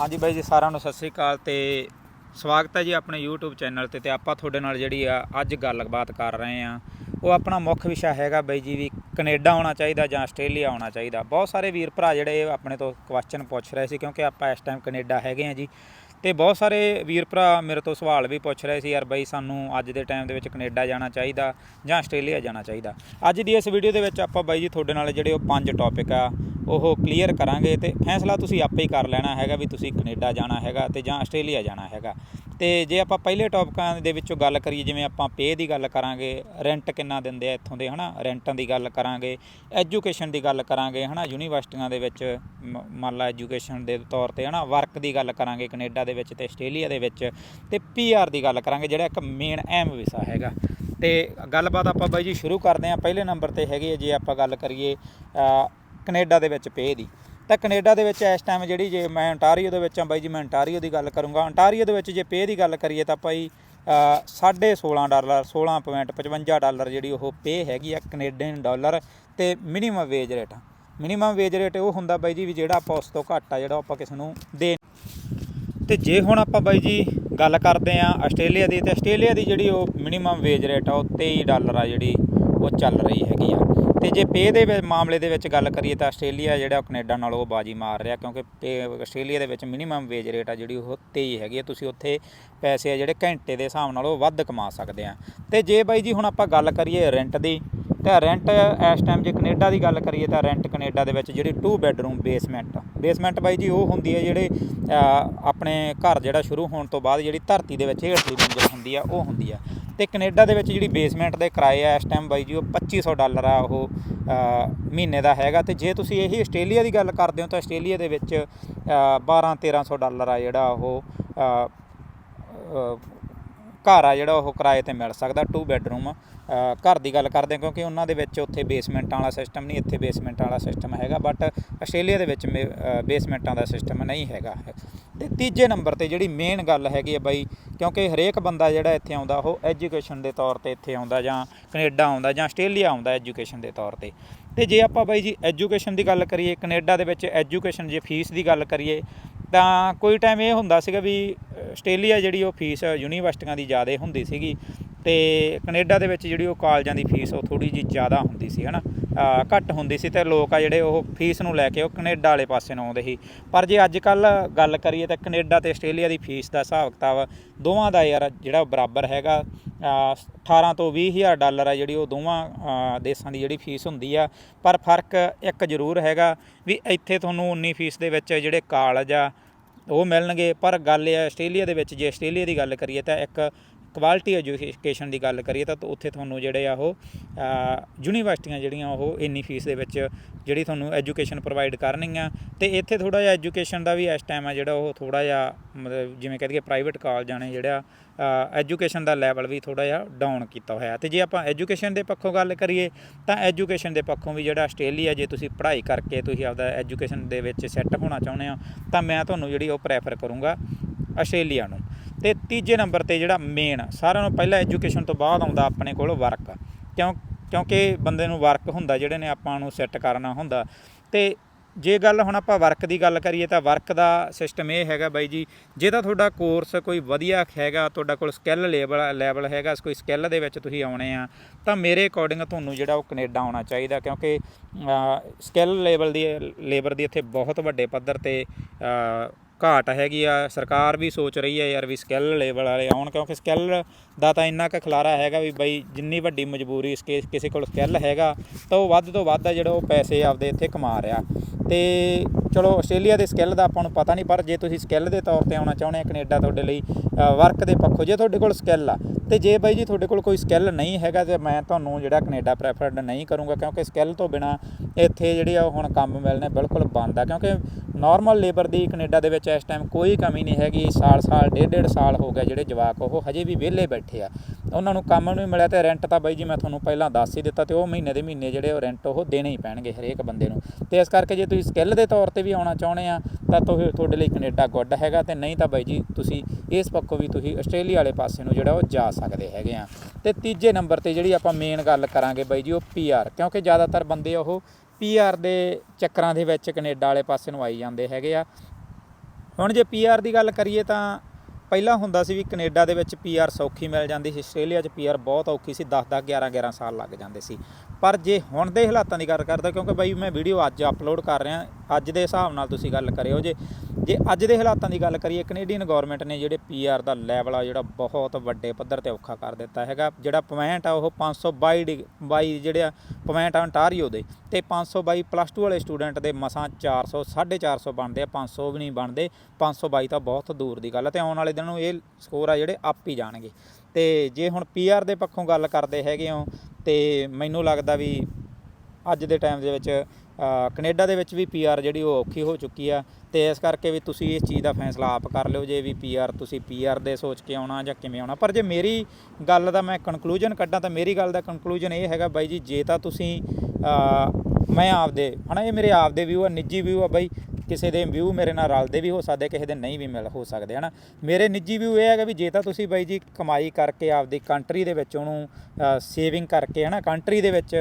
ਹਾਂਜੀ ਬਾਈ ਜੀ, ਸਾਰਿਆਂ ਨੂੰ ਸਤਿ ਸ੍ਰੀ ਅਕਾਲ ਤੇ ਸਵਾਗਤ ਹੈ ਜੀ ਆਪਣੇ YouTube ਚੈਨਲ ਤੇ ਤੇ ਆਪਾਂ ਤੁਹਾਡੇ ਨਾਲ ਜਿਹੜੀ ਆ ਅੱਜ ਗੱਲਬਾਤ ਕਰ ਰਹੇ ਆ ਉਹ ਆਪਣਾ ਮੁੱਖ ਵਿਸ਼ਾ ਹੈਗਾ ਬਾਈ ਜੀ ਵੀ ਕੈਨੇਡਾ ਆਉਣਾ ਚਾਹੀਦਾ ਜਾਂ ਆਸਟ੍ਰੇਲੀਆ ਆਉਣਾ ਚਾਹੀਦਾ। ਬਹੁਤ ਸਾਰੇ ਵੀਰ ਭਰਾ ਜਿਹੜੇ ਆਪਣੇ ਤੋਂ ਕੁਐਸਚਨ ਪੁੱਛ ਰਹੇ ਸੀ ਕਿਉਂਕਿ ਆਪਾਂ ਇਸ ਟਾਈਮ ਕੈਨੇਡਾ ਹੈਗੇ ਆ ਜੀ। ਤੇ ਬਹੁਤ ਸਾਰੇ ਵੀਰ ਭਰਾ ਮੇਰੇ ਤੋਂ ਸਵਾਲ ਵੀ ਪੁੱਛ ਰਹੇ ਸੀ, ਯਾਰ ਬਾਈ ਸਾਨੂੰ ਅੱਜ ਦੇ ਟਾਈਮ ਦੇ ਵਿੱਚ ਕੈਨੇਡਾ ਜਾਣਾ ਚਾਹੀਦਾ ਜਾਂ ਆਸਟ੍ਰੇਲੀਆ ਜਾਣਾ ਚਾਹੀਦਾ। ਅੱਜ ਦੀ ਇਸ ਵੀਡੀਓ ਦੇ ਵਿੱਚ ਆਪਾਂ ਬਾਈ ਜੀ ਤੁਹਾਡੇ ਨਾਲ ਜਿਹੜੇ ਉਹ ਪੰਜ ਟੌਪਿਕ ਆ, ਉਹ ਕਲੀਅਰ ਕਰਾਂਗੇ ਤੇ ਫੈਸਲਾ ਤੁਸੀਂ ਆਪੇ ਹੀ ਕਰ ਲੈਣਾ ਹੈਗਾ ਵੀ ਤੁਸੀਂ ਕੈਨੇਡਾ ਜਾਣਾ ਹੈਗਾ ਤੇ ਜਾਂ ਆਸਟ੍ਰੇਲੀਆ ਜਾਣਾ ਹੈਗਾ। ਤੇ ਜੇ ਆਪਾਂ ਪਹਿਲੇ ਟੌਪਿਕਾਂ ਦੇ ਵਿੱਚੋਂ ਗੱਲ ਕਰੀਏ ਜਿਵੇਂ ਆਪਾਂ ਪੇ ਦੀ ਗੱਲ ਕਰਾਂਗੇ ਰੈਂਟ ਕਿੰਨਾ ਦਿੰਦੇ ਆ ਇੱਥੋਂ ਦੇ ਹਨਾ? ਰੈਂਟਾਂ ਦੀ ਗੱਲ ਕਰਾਂਗੇ ਐਜੂਕੇਸ਼ਨ ਦੀ ਗੱਲ ਕਰਾਂਗੇ ਹਨਾ? ਯੂਨੀਵਰਸਿਟੀਆਂ ਦੇ ਵਿੱਚ ਮ- ਮੰਨ ਲਾ ਐਜੂਕੇਸ਼ਨ ਦੇ ਤੌਰ ਤੇ ਹਨਾ? ਵਰਕ ਦੀ ਗੱਲ ਕਰਾਂਗੇ ਕੈਨੇਡਾ ਦੇ ਵਿੱਚ ਤੇ ਆਸਟ੍ਰੇਲੀਆ ਦੇ ਵਿੱਚ ਤੇ ਪੀਆਰ ਦੀ ਗੱਲ ਕਰਾਂਗੇ ਜਿਹੜਾ ਇੱਕ ਮੇਨ ਅਹਿਮ ਵਿਸ਼ਾ ਹੈਗਾ। ਤੇ ਗੱਲਬਾਤ ਆਪਾਂ ਬਾਈ ਜੀ ਸ਼ੁਰੂ ਕਰਦੇ ਹਾਂ। ਪਹਿਲੇ ਨੰਬਰ ਤੇ ਹੈਗੀ ਹੈ ਜੇ ਆਪਾਂ ਗੱਲ ਕਰੀਏ ਅ, ਕੈਨੇਡਾ ਦੇ ਵਿੱਚ ਪੇ ਦੀ। ਤਾਂ ਕੈਨੇਡਾ ਦੇ ਵਿੱਚ ਇਸ ਟਾਈਮ ਜਿਹੜੀ ਜੇ ਮੈਂ ontario ਦੇ ਵਿੱਚ ਆ ਬਾਈ ਜੀ, ਮੈਂ ontario ਦੀ ਗੱਲ ਕਰੂੰਗਾ। Ontario ਦੇ ਵਿੱਚ ਜੇ ਪੇ ਦੀ ਗੱਲ ਕਰੀਏ ਤਾਂ ਭਾਈ 16.5 ਡਾਲਰ 16.55 ਡਾਲਰ ਜਿਹੜੀ ਉਹ ਪੇ ਹੈਗੀ ਆ ਕੈਨੇਡੀਅਨ ਡਾਲਰ ਤੇ minimum wage rate minimum wage rate ਉਹ ਹੁੰਦਾ ਬਾਈ ਜੀ ਵੀ ਜਿਹੜਾ ਆਪਾਂ ਉਸ ਤੋਂ ਘੱਟ ਆ, ਜਿਹੜਾ ਆਪਾਂ ਕਿਸੇ ਨੂੰ ਦੇ ਤੇ ਜੇ ਹੁਣ ਆਪਾਂ ਬਾਈ ਜੀ ਗੱਲ ਕਰਦੇ ਆ ਆਸਟ੍ਰੇਲੀਆ ਦੀ, ਤੇ ਆਸਟ੍ਰੇਲੀਆ ਦੀ ਜਿਹੜੀ ਉਹ ਮਿਨੀਮਮ ਵੇਜ ਰੇਟ ਆ, ਉਹ 23 ਡਾਲਰ ਆ ਜਿਹੜੀ ਉਹ ਚੱਲ ਰਹੀ ਹੈਗੀ ਆ। ਤੇ ਜੇ ਪੇ ਦੇ ਵਿੱਚ- ਮਾਮਲੇ ਦੇ ਵਿੱਚ ਗੱਲ ਕਰੀਏ ਤਾਂ ਆਸਟ੍ਰੇਲੀਆ ਜਿਹੜਾ ਉਹ ਕੈਨੇਡਾ ਨਾਲੋਂ ਉਹ ਬਾਜੀ ਮਾਰ ਰਿਹਾ ਕਿਉਂਕਿ ਪੇ ਆਸਟ੍ਰੇਲੀਆ ਦੇ ਵਿੱਚ ਮਿਨੀਮਮ ਵੇਜ ਰੇਟ ਆ ਜਿਹੜੀ ਉਹ 23 ਹੈਗੀ ਆ। ਤੁਸੀਂ ਉੱਥੇ ਪੈਸੇ ਆ ਜਿਹੜੇ ਘੰਟੇ ਦੇ ਹਿਸਾਬ ਨਾਲ ਉਹ ਵੱਧ ਕਮਾ ਸਕਦੇ ਆ। ਤੇ ਜੇ ਬਾਈ ਜੀ ਹੁਣ ਆਪਾਂ ਗੱਲ ਕਰੀਏ ਰੈਂਟ ਦੀ, ਤਾਂ ਰੈਂਟ ਇਸ ਟਾਈਮ ਜੇ ਕੈਨੇਡਾ ਦੀ ਗੱਲ ਕਰੀਏ ਤਾਂ ਰੈਂਟ ਕੈਨੇਡਾ ਦੇ ਵਿੱਚ ਜਿਹੜੀ 2 ਬੈਡਰੂਮ ਬੇਸਮੈਂਟ ਬੇਸਮੈਂਟ ਬਾਈ ਜੀ ਉਹ ਹੁੰਦੀ ਹੈ ਜਿਹੜੇ ਆਪਣੇ ਘਰ ਜਿਹੜਾ ਸ਼ੁਰੂ ਹੋਣ ਤੋਂ ਬਾਅਦ ਜਿਹੜੀ ਧਰਤੀ ਦੇ ਵਿੱਚ ਹੇਠਲੀ ਮੰਜ਼ਿਲ ਹੁੰਦੀ ਆ, ਉਹ ਹੁੰਦੀ ਆ। ਤੇ ਕੈਨੇਡਾ ਦੇ ਵਿੱਚ ਜਿਹੜੀ ਬੇਸਮੈਂਟ ਦੇ ਕਿਰਾਏ ਆ ਇਸ ਟਾਈਮ ਬਾਈ ਜੀ, ਉਹ 2500 ਡਾਲਰ ਆ ਉਹ ਮਹੀਨੇ ਦਾ ਹੈਗਾ। ਤੇ ਜੇ ਤੁਸੀਂ ਇਹੀ ਆਸਟ੍ਰੇਲੀਆ ਦੀ ਗੱਲ ਕਰਦੇ ਹੋ ਤਾਂ ਆਸਟ੍ਰੇਲੀਆ ਦੇ ਵਿੱਚ 12 1300 ਡਾਲਰ ਆ ਜਿਹੜਾ ਉਹ ਘਰ ਆ ਜਿਹੜਾ ਉਹ ਕਿਰਾਏ ਤੇ ਮਿਲ ਸਕਦਾ ਟੂ ਬੈੱਡਰੂਮ ਘਰ ਦੀ ਗੱਲ ਕਰਦੇ ਹਾਂ, ਕਿਉਂਕਿ ਉਹਨਾਂ ਦੇ ਵਿੱਚ ਉੱਥੇ ਬੇਸਮੈਂਟਾਂ ਵਾਲਾ ਸਿਸਟਮ ਨਹੀਂ, ਇੱਥੇ ਬੇਸਮੈਂਟਾਂ ਵਾਲਾ ਸਿਸਟਮ ਹੈਗਾ ਬਟ ਆਸਟ੍ਰੇਲੀਆ ਦੇ ਵਿੱਚ ਬੇਸਮੈਂਟਾਂ ਦਾ ਸਿਸਟਮ ਨਹੀਂ ਹੈਗਾ। ਤੇ ਤੀਜੇ ਨੰਬਰ ਤੇ ਜਿਹੜੀ ਮੇਨ ਗੱਲ ਹੈਗੀ ਹੈ ਬਾਈ, ਕਿਉਂਕਿ ਹਰੇਕ ਬੰਦਾ ਜਿਹੜਾ ਇੱਥੇ ਆਉਂਦਾ, ਉਹ ਐਜੂਕੇਸ਼ਨ ਦੇ ਤੌਰ ਤੇ ਇੱਥੇ ਆਉਂਦਾ ਜਾਂ ਕੈਨੇਡਾ ਆਉਂਦਾ ਜਾਂ ਆਸਟ੍ਰੇਲੀਆ ਆਉਂਦਾ ਐਜੂਕੇਸ਼ਨ ਦੇ ਤੌਰ ਤੇ। ਤੇ ਜੇ ਆਪਾਂ ਬਾਈ ਜੀ ਐਜੂਕੇਸ਼ਨ ਦੀ ਗੱਲ ਕਰੀਏ, ਕੈਨੇਡਾ ਦੇ ਵਿੱਚ ਐਜੂਕੇਸ਼ਨ ਜੇ ਫੀਸ ਦੀ ਗੱਲ ਕਰੀਏ ਤਾਂ ਕੋਈ ਟਾਈਮ ਇਹ ਹੁੰਦਾ ਸੀਗਾ ਵੀ ਆਸਟ੍ਰੇਲੀਆ ਜਿਹੜੀ ਉਹ ਫੀਸ ਯੂਨੀਵਰਸਿਟੀਆਂ ਦੀ ਜ਼ਿਆਦਾ ਹੁੰਦੀ ਸੀਗੀ ਤੇ ਕੈਨੇਡਾ ਦੇ ਵਿੱਚ ਜਿਹੜੀ ਉਹ ਕਾਲਜਾਂ ਦੀ ਫੀਸ ਉਹ ਥੋੜੀ ਜਿਹੀ ਜ਼ਿਆਦਾ ਹੁੰਦੀ ਸੀ ਹਨਾ? ਅ, ਘੱਟ ਹੁੰਦੀ ਸੀ ਤੇ ਲੋਕ ਆ ਜਿਹੜੇ ਉਹ ਫੀਸ ਨੂੰ ਲੈ ਕੇ ਉਹ ਕੈਨੇਡਾ ਵਾਲੇ ਪਾਸੇ ਨੂੰ ਆਉਂਦੇ ਸੀ। ਪਰ ਜੇ ਅੱਜ ਕੱਲ ਗੱਲ ਕਰੀਏ ਤਾਂ ਕੈਨੇਡਾ ਤੇ ਆਸਟ੍ਰੇਲੀਆ ਦੀ ਫੀਸ ਦਾ ਹਿਸਾਬ ਕਿਤਾਬ ਦੋਵਾਂ ਦਾ ਯਾਰ ਜਿਹੜਾ ਬਰਾਬਰ ਹੈਗਾ ਅ, 18 ਤੋਂ 20 ਹਜ਼ਾਰ ਡਾਲਰ ਆ ਜਿਹੜੀ ਉਹ ਦੋਵਾਂ ਦੇਸ਼ਾਂ ਦੀ ਜਿਹੜੀ ਫੀਸ ਹੁੰਦੀ ਆ। ਪਰ ਫ਼ਰਕ ਇੱਕ ਜ਼ਰੂਰ ਹੈਗਾ ਵੀ ਇੱਥੇ ਤੁਹਾਨੂੰ ਉਨੀ ਫੀਸ ਦੇ ਵਿੱਚ ਜਿਹੜੇ ਕਾਲਜ ਆ ਉਹ ਮਿਲਣਗੇ। ਪਰ ਗੱਲ ਇਹ ਆਸਟ੍ਰੇਲੀਆ ਦੇ ਵਿੱਚ ਜੇ ਆਸਟ੍ਰੇਲੀਆ ਦੀ ਗੱਲ ਕਰੀਏ ਤਾਂ ਇੱਕ ਕੁਆਲਿਟੀ ਐਜੂਕੇਸ਼ਨ ਦੀ ਗੱਲ ਕਰੀਏ ਤਾਂ ਉੱਥੇ ਤੁਹਾਨੂੰ ਜਿਹੜੇ ਆ ਉਹ ਯੂਨੀਵਰਸਿਟੀਆਂ ਜਿਹੜੀਆਂ ਉਹ ਇੰਨੀ ਫੀਸ ਦੇ ਵਿੱਚ ਜਿਹੜੀ ਤੁਹਾਨੂੰ ਐਜੂਕੇਸ਼ਨ ਪ੍ਰੋਵਾਈਡ ਕਰਨਗੀਆਂ। ਤੇ ਇੱਥੇ ਥੋੜਾ ਜਿਹਾ ਐਜੂਕੇਸ਼ਨ ਦਾ ਵੀ ਇਸ ਟਾਈਮ ਆ ਜਿਹੜਾ ਉਹ ਥੋੜਾ ਜਿਹਾ ਮਤਲਬ ਜਿਵੇਂ ਕਹਿ ਦਈਏ ਪ੍ਰਾਈਵੇਟ ਕਾਲਜਾਂ ਨੇ ਜਿਹੜਾ ਐਜੂਕੇਸ਼ਨ ਦਾ ਲੈਵਲ ਵੀ ਥੋੜਾ ਜਿਹਾ ਡਾਊਨ ਕੀਤਾ ਹੋਇਆ। ਤੇ ਜੇ ਆਪਾਂ ਐਜੂਕੇਸ਼ਨ ਦੇ ਪੱਖੋਂ ਗੱਲ ਕਰੀਏ ਤਾਂ ਐਜੂਕੇਸ਼ਨ ਦੇ ਪੱਖੋਂ ਵੀ ਜਿਹੜਾ ਆਸਟ੍ਰੇਲੀਆ ਜੇ ਤੁਸੀਂ ਪੜ੍ਹਾਈ ਕਰਕੇ ਤੁਸੀਂ ਆਪਦਾ ਐਜੂਕੇਸ਼ਨ ਦੇ ਵਿੱਚ ਸੈੱਟ ਹੋਣਾ ਚਾਹੁੰਦੇ ਹੋ ਤਾਂ ਮੈਂ ਤੁਹਾਨੂੰ ਜਿਹੜੀ ਉਹ ਪ੍ਰੈਫਰ ਕਰੂੰਗਾ ਆਸਟ੍ਰੇਲੀਆ ਨੂੰ। ਤੇ ਤੀਜੇ ਨੰਬਰ ਤੇ ਜਿਹੜਾ ਮੇਨ ਸਾਰਿਆਂ ਨੂੰ ਪਹਿਲਾਂ ਐਜੂਕੇਸ਼ਨ ਤੋਂ ਬਾਅਦ ਆਉਂਦਾ ਆਪਣੇ ਕੋਲ ਵਰਕ ਕਿਉਂ, ਕਿਉਂਕਿ ਬੰਦੇ ਨੂੰ ਵਰਕ ਹੁੰਦਾ, ਜਿਹੜੇ ਨੇ ਆਪਾਂ ਨੂੰ ਸੈੱਟ ਕਰਨਾ ਹੁੰਦਾ। ਤੇ ਜੇ ਗੱਲ ਹੁਣ ਆਪਾਂ ਵਰਕ ਦੀ ਗੱਲ ਕਰੀਏ ਤਾਂ ਵਰਕ ਦਾ ਸਿਸਟਮ ਇਹ ਹੈਗਾ ਬਾਈ ਜੀ, ਜੇ ਤਾਂ ਤੁਹਾਡਾ ਕੋਰਸ ਕੋਈ ਵਧੀਆ ਹੈਗਾ, ਤੁਹਾਡਾ ਕੋਲ ਸਕਿੱਲ ਲੈਵਲ ਲੈਵਲ ਹੈਗਾ, ਕੋਈ ਸਕਿੱਲ ਦੇ ਵਿੱਚ ਤੁਸੀਂ ਆਉਣੇ ਆ, ਤਾਂ ਮੇਰੇ ਅਕੋਰਡਿੰਗ ਤੁਹਾਨੂੰ ਜਿਹੜਾ ਉਹ ਕੈਨੇਡਾ ਆਉਣਾ ਚਾਹੀਦਾ, ਕਿਉਂਕਿ ਸਕਿੱਲ ਲੈਵਲ ਦੀ ਲੇਬਰ ਦੀ ਇੱਥੇ ਬਹੁਤ ਵੱਡੇ ਪੱਧਰ ਤੇ ਘਾਟ ਹੈਗੀ ਆ, ਸਰਕਾਰ ਵੀ ਸੋਚ ਰਹੀ ਹੈ ਯਾਰ ਵੀ ਸਕਿੱਲ ਲੈਵਲ ਵਾਲੇ ਆਉਣ, ਕਿਉਂਕਿ ਸਕਿੱਲ ਦਾ ਤਾਂ ਇੰਨਾ ਕੁ ਖਲਾਰਾ ਹੈਗਾ ਵੀ ਬਈ ਜਿੰਨੀ ਵੱਡੀ ਮਜਬੂਰੀ ਇਸ ਕੇ- ਕਿਸੇ ਕੋਲ ਸਕਿੱਲ ਹੈਗਾ, ਤਾਂ ਉਹ ਵੱਧ ਤੋਂ ਵੱਧ ਆ ਜਿਹੜਾ ਉਹ ਪੈਸੇ ਆਪਦੇ ਇੱਥੇ ਕਮਾ ਰਿਹਾ। ਤੇ ਚਲੋ ਆਸਟ੍ਰੇਲੀਆ ਦੇ ਸਕਿੱਲ ਦਾ ਆਪਾਂ ਨੂੰ ਪਤਾ ਨਹੀਂ, ਪਰ ਜੇ ਤੁਸੀਂ ਸਕਿੱਲ ਦੇ ਤੌਰ ਤੇ ਆਉਣਾ ਚਾਹੁੰਦੇ ਆ ਕੈਨੇਡਾ ਤੁਹਾਡੇ ਲਈ ਵਰਕ ਦੇ ਪੱਖੋਂ, ਜੇ ਤੁਹਾਡੇ ਕੋਲ ਸਕਿੱਲ ਆ, ਤੇ ਜੇ ਬਾਈ ਜੀ ਤੁਹਾਡੇ ਕੋਲ ਕੋਈ ਸਕਿੱਲ ਨਹੀਂ ਹੈਗਾ, ਤੇ ਮੈਂ ਤੁਹਾਨੂੰ ਜਿਹੜਾ ਕੈਨੇਡਾ ਪ੍ਰੈਫਰਡ ਨਹੀਂ ਕਰੂੰਗਾ, ਕਿਉਂਕਿ ਸਕਿੱਲ ਤੋਂ ਬਿਨਾ ਇੱਥੇ ਜਿਹੜੇ ਆ ਉਹ ਹੁਣ ਕੰਮ ਮਿਲਣੇ ਬਿਲਕੁਲ ਬੰਦ ਆ, ਕਿਉਂਕਿ ਨਾਰਮਲ ਲੇਬਰ ਦੀ ਕੈਨੇਡਾ ਦੇ ਵਿੱਚ ਇਸ ਟਾਈਮ ਕੋਈ ਕਮੀ ਨਹੀਂ ਹੈਗੀ। ਸਾਲ ਸਾਲ, ਡੇਢ ਡੇਢ ਸਾਲ ਹੋ ਗਿਆ ਜਿਹੜੇ ਜਵਾਕ ਉਹ ਹਜੇ ਵੀ ਵਿਹਲੇ ਬੈਠੇ ਆ। ਉਹਨਾਂ ਨੂੰ ਕੰਮ ਨਹੀਂ ਮਿਲਿਆ ਤੇ ਰੈਂਟ ਤਾਂ ਬਾਈ ਜੀ ਮੈਂ ਤੁਹਾਨੂੰ ਪਹਿਲਾਂ ਦੱਸ ਹੀ ਦਿੱਤਾ ਤੇ ਉਹ ਮਹੀਨੇ ਦੇ ਮਹੀਨੇ ਜਿਹੜੇ ਉਹ ਰੈਂਟ ਉਹ ਦੇਣੇ ਹੀ ਪੈਣਗੇ ਹਰੇਕ ਬੰਦੇ ਨੂੰ। ਤੇ ਇਸ ਕਰਕੇ ਜੇ ਤੁਸੀਂ ਸਕਿੱਲ ਦੇ ਤੌਰ ਤੇ ਵੀ ਆਉਣਾ ਚਾਹੁੰਦੇ ਆ, ਤਾਂ ਤੁਹ- ਤੁਹਾਡੇ ਲਈ ਕੈਨੇਡਾ ਗੁੱਡ ਹੈਗਾ ਤੇ ਨਹੀਂ ਤਾਂ ਬਾਈ ਜੀ ਤੁਸੀਂ ਇਸ ਪੱਖੋਂ ਵੀ ਤੁਸੀਂ ਆਸਟ੍ਰੇਲੀਆ ਵਾਲੇ ਪਾਸੇ ਨੂੰ ਜਿਹੜਾ ਉਹ ਜਾ ਸਕਦੇ ਹੈਗੇ ਆ। ਤੇ ਤੀਜੇ ਨੰਬਰ ਤੇ ਜਿਹੜੀ ਆਪਾਂ ਮੇਨ ਗੱਲ ਕਰਾਂਗੇ ਬਾਈ ਜੀ ਉਹ ਪੀਆਰ ਕਿਉਂਕਿ ਜ਼ਿਆਦਾਤਰ ਬੰਦੇ ਉਹ ਪੀਆਰ ਦੇ ਚੱਕਰਾਂ ਦੇ ਵਿੱਚ ਕੈਨੇਡਾ ਵਾਲੇ ਪਾਸੇ ਨੂੰ ਆਈ ਜਾਂਦੇ ਹੈਗੇ ਆ। ਹੁਣ ਜੇ ਪੀਆਰ ਦੀ ਗੱਲ ਕਰੀਏ ਤਾਂ ਪਹਿਲਾਂ ਹੁੰਦਾ ਸੀ ਵੀ ਕੈਨੇਡਾ ਦੇ ਵਿੱਚ ਪੀਆਰ ਸੌਖੀ ਮਿਲ ਜਾਂਦੀ ਸੀ, ਆਸਟ੍ਰੇਲੀਆ 'ਚ ਪੀਆਰ ਬਹੁਤ ਔਖੀ ਸੀ 10 10 11 11 ਸਾਲ ਲੱਗ ਜਾਂਦੇ ਸੀ। ਪਰ ਜੇ ਹੁਣ ਦੇ ਹਾਲਾਤਾਂ ਦੀ ਗੱਲ ਕਰਦਾ, ਕਿਉਂਕਿ ਬਾਈ ਮੈਂ ਵੀਡੀਓ ਅੱਜ ਅਪਲੋਡ ਕਰ ਰਿਹਾ, ਅੱਜ ਦੇ ਹਿਸਾਬ ਨਾਲ ਤੁਸੀਂ ਗੱਲ ਕਰਿਓ ਜੇ। ਜੇ ਅੱਜ ਦੇ ਹਾਲਾਤਾਂ ਦੀ ਗੱਲ ਕਰੀਏ ਕੈਨੇਡੀਅਨ ਗਵਰਨਮੈਂਟ ਨੇ ਜਿਹੜੇ ਪੀਆਰ ਦਾ ਲੈਵਲ ਆ, ਜਿਹੜਾ ਬਹੁਤ ਵੱਡੇ ਪੱਧਰ ਤੇ ਔਖਾ ਕਰ ਦਿੱਤਾ ਹੈਗਾ, ਜਿਹੜਾ ਪੁਆਇੰਟ ਆ ਉਹ 522 ਡਿਗ- 22 ਜਿਹੜੇ ਆ ਪੁਆਇੰਟ ਆ ਅੰਟਾਰੀਓ ਦੇ, ਤੇ 522 ਪਲੱਸ 2 ਵਾਲੇ ਸਟੂਡੈਂਟ ਦੇ ਮਸਾਂ 400 450 ਬਣਦੇ ਆ 500 ਵੀ ਨਹੀਂ ਬਣਦੇ 522 ਤਾਂ ਬਹੁਤ ਦੂਰ ਦੀ ਗੱਲ ਹੈ ਤੇ ਆਉਣ ਵਾਲੇ ਦਿਨ ਨੂੰ ਇਹ ਸਕੋਰ ਆ ਜਿਹੜੇ ਅਪ ਹੀ ਜਾਣਗੇ। ਤੇ ਜੇ ਹੁਣ ਪੀਆਰ ਦੇ ਪੱਖੋਂ ਗੱਲ ਕਰਦੇ ਹੈਗੇ ਹੋ ਤੇ ਮੈਨੂੰ ਲੱਗਦਾ ਵੀ ਅੱਜ ਦੇ ਟਾਈਮ ਦੇ ਵਿੱਚ ਅ, ਕੈਨੇਡਾ ਦੇ ਵਿੱਚ ਵੀ ਪੀਆਰ ਜਿਹੜੀ ਉਹ ਔਖੀ ਹੋ ਚੁੱਕੀ ਆ ਤੇ ਇਸ ਕਰਕੇ ਵੀ ਤੁਸੀਂ ਇਸ ਚੀਜ਼ ਦਾ ਫੈਸਲਾ ਆਪ ਕਰ ਲਿਓ ਜੇ ਵੀ ਪੀਆਰ ਤੁਸੀਂ ਪੀਆਰ ਦੇ ਸੋਚ ਕੇ ਆਉਣਾ ਜਾਂ ਕਿਵੇਂ ਆਉਣਾ। ਪਰ ਜੇ ਮੇਰੀ ਗੱਲ ਦਾ ਮੈਂ ਕਨਕਲੂਜਨ ਕੱਢਾਂ ਤਾਂ ਮੇਰੀ ਗੱਲ ਦਾ ਕਨਕਲੂਜਨ ਇਹ ਹੈਗਾ ਬਾਈ ਜੀ ਜੇ ਤਾਂ ਤੁਸੀਂ ਮੈਂ ਆਪਦੇ ਹਨਾ ਇਹ ਮੇਰੇ ਆਪਦੇ ਵਿਊ ਆ ਨਿੱਜੀ ਵਿਊ ਆ ਬਾਈ ਕਿਸੇ ਦੇ ਵਿਊ ਮੇਰੇ ਨਾਲ ਰਲਦੇ ਵੀ ਹੋ ਸਕਦੇ, ਕਿਸੇ ਦੇ ਨਹੀਂ ਵੀ ਮਿਲ ਹੋ ਸਕਦੇ, ਹਨਾ? ਮੇਰੇ ਨਿੱਜੀ ਵਿਊ ਇਹ ਹੈਗਾ ਵੀ ਜੇ ਤਾਂ ਤੁਸੀਂ ਬਾਈ ਜੀ ਕਮਾਈ ਕਰਕੇ ਆਪਦੀ ਕੰਟਰੀ ਦੇ ਵਿੱਚ ਉਹਨੂੰ ਸੇਵਿੰਗ ਕਰਕੇ, ਹਨਾ? ਕੰਟਰੀ ਦੇ ਵਿੱਚ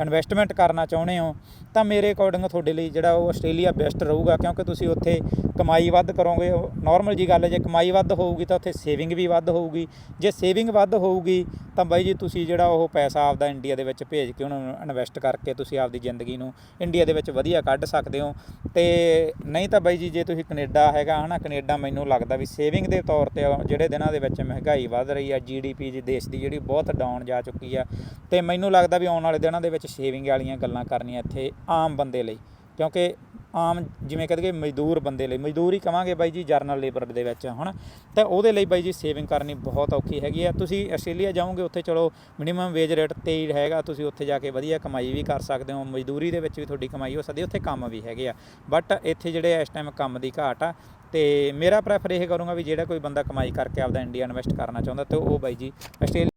ਇਨਵੈਸਟਮੈਂਟ ਕਰਨਾ ਚਾਹੁੰਦੇ ਹੋ ਤਾਂ ਮੇਰੇ ਅਕੋਰਡਿੰਗ ਤੁਹਾਡੇ ਲਈ ਜਿਹੜਾ ਉਹ ਆਸਟ੍ਰੇਲੀਆ ਬੈਸਟ ਰਹੂਗਾ, ਕਿਉਂਕਿ ਤੁਸੀਂ ਉੱਥੇ ਕਮਾਈ ਵੱਧ ਕਰੋਗੇ। ਨਾਰਮਲ ਜੀ ਗੱਲ ਹੈ, ਜੇ ਕਮਾਈ ਵੱਧ ਹੋਊਗੀ ਤਾਂ ਉੱਥੇ ਸੇਵਿੰਗ ਵੀ ਵੱਧ ਹੋਊਗੀ। ਜੇ ਸੇਵਿੰਗ ਵੱਧ ਹੋਊਗੀ ਤਾਂ ਬਾਈ ਜੀ ਤੁਸੀਂ ਜਿਹੜਾ ਉਹ ਪੈਸਾ ਆਪਦਾ ਇੰਡੀਆ ਦੇ ਵਿੱਚ ਭੇਜ ਕੇ ਉਹਨੂੰ ਇਨਵੈਸਟ ਕਰਕੇ ਤੁਸੀਂ ਆਪਦੀ ਜ਼ਿੰਦਗੀ ਨੂੰ ਇੰਡੀਆ ਦੇ ਵਿੱਚ ਵਧੀਆ ਕੱਢ ਸਕਦੇ ਹੋ। ਤੇ ਨਹੀਂ ਤਾਂ ਬਾਈ ਜੀ, ਜੇ ਤੁਸੀਂ ਕੈਨੇਡਾ ਹੈਗਾ, ਹਨਾ, ਕੈਨੇਡਾ ਮੈਨੂੰ ਲੱਗਦਾ ਵੀ ਸੇਵਿੰਗ ਦੇ ਤੌਰ ਤੇ ਜਿਹੜੇ ਦਿਨਾਂ ਦੇ ਵਿੱਚ ਮਹਿੰਗਾਈ ਵੱਧ ਰਹੀ ਆ ਜੀਡੀਪੀ ਜੀ ਦੇਸ਼ ਦੀ ਜਿਹੜੀ ਬਹੁਤ ਡਾਊਨ ਜਾ ਚੁੱਕੀ ਆ, ਤੇ ਮੈਨੂੰ ਲੱਗਦਾ ਵੀ ਆਉਣ ਵਾਲੇ ਦਿਨਾਂ ਦੇ ਵਿੱਚ ਸੇਵਿੰਗ ਵਾਲੀਆਂ ਗੱਲਾਂ ਕਰਨੀਆਂ ਇੱਥੇ ਆਮ ਬੰਦੇ ਲਈ, ਕਿਉਂਕਿ ਆਮ ਜਿਵੇਂ ਕਹਿੰਦੇ ਮਜ਼ਦੂਰ ਬੰਦੇ ਲਈ, ਮਜ਼ਦੂਰ ਹੀ ਕਵਾਂਗੇ ਬਾਈ ਜੀ ਜਰਨਲ ਲੇਬਰ ਦੇ ਵਿੱਚ ਹਨਾ, ਤਾਂ ਉਹਦੇ ਲਈ ਬਾਈ ਜੀ ਸੇਵਿੰਗ ਕਰਨੀ ਬਹੁਤ ਔਖੀ ਹੈਗੀ ਆ। ਤੁਸੀਂ ਆਸਟ੍ਰੇਲੀਆ ਜਾਓਗੇ ਉੱਥੇ ਚਲੋ ਮਿਨੀਮਮ ਵੇਜ ਰੇਟ ਤੇ ਹੀ ਹੈਗਾ, ਤੁਸੀਂ ਉੱਥੇ ਜਾ ਕੇ ਵਧੀਆ ਕਮਾਈ ਵੀ ਕਰ ਸਕਦੇ ਹੋ, ਮਜ਼ਦੂਰੀ ਦੇ ਵਿੱਚ ਵੀ ਤੁਹਾਡੀ ਕਮਾਈ ਹੋ ਸਕਦੀ ਉੱਥੇ ਕੰਮ ਵੀ ਹੈਗੇ ਆ। ਬਟ ਇੱਥੇ ਜਿਹੜੇ ਇਸ ਟਾਈਮ ਕੰਮ ਦੀ ਘਾਟ ਆ, ਤੇ ਮੇਰਾ ਪ੍ਰੈਫਰ ਇਹ ਕਰੂੰਗਾ ਵੀ ਜਿਹੜਾ ਕੋਈ ਬੰਦਾ ਕਮਾਈ ਕਰਕੇ ਆਪਦਾ ਇੰਡੀਆ ਇਨਵੈਸਟ ਕਰਨਾ ਚਾਹੁੰਦਾ, ਤੇ ਉਹ ਬਾਈ ਜੀ ਆਸਟ੍ਰੇਲੀਆ